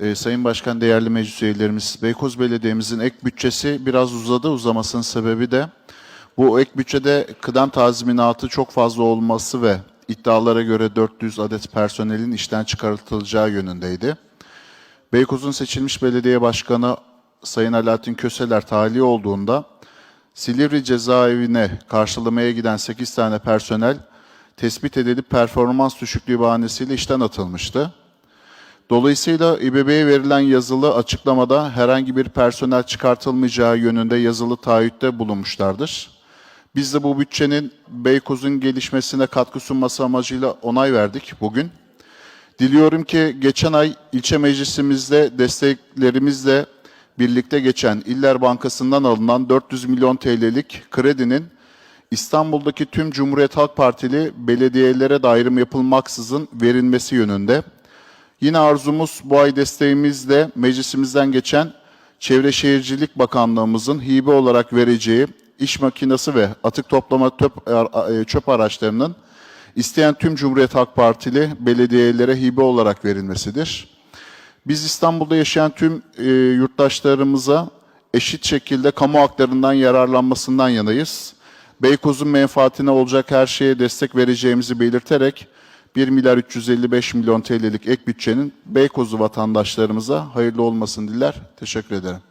Ee, Sayın Başkan, değerli meclis üyelerimiz, Beykoz Belediye'mizin ek bütçesi biraz uzadı. Uzamasının sebebi de bu ek bütçede kıdem tazminatı çok fazla olması ve iddialara göre 400 adet personelin işten çıkartılacağı yönündeydi. Beykoz'un seçilmiş belediye başkanı Sayın Alaaddin Köseler tahliye olduğunda Silivri cezaevine karşılamaya giden 8 tane personel tespit edilip performans düşüklüğü bahanesiyle işten atılmıştı. Dolayısıyla İBB'ye verilen yazılı açıklamada herhangi bir personel çıkartılmayacağı yönünde yazılı taahhütte bulunmuşlardır. Biz de bu bütçenin Beykoz'un gelişmesine katkı sunması amacıyla onay verdik bugün. Diliyorum ki geçen ay ilçe meclisimizde desteklerimizle birlikte geçen İller Bankası'ndan alınan 400 milyon TL'lik kredinin İstanbul'daki tüm Cumhuriyet Halk Partili belediyelere de yapılmaksızın verilmesi yönünde. Yine arzumuz bu ay desteğimizle meclisimizden geçen Çevre Şehircilik Bakanlığımızın hibe olarak vereceği iş makinesi ve atık toplama töp- e, çöp araçlarının isteyen tüm Cumhuriyet Halk Partili belediyelere hibe olarak verilmesidir. Biz İstanbul'da yaşayan tüm e, yurttaşlarımıza eşit şekilde kamu haklarından yararlanmasından yanayız. Beykoz'un menfaatine olacak her şeye destek vereceğimizi belirterek 1 milyar 355 milyon TL'lik ek bütçenin Beykozlu vatandaşlarımıza hayırlı olmasını diler. Teşekkür ederim.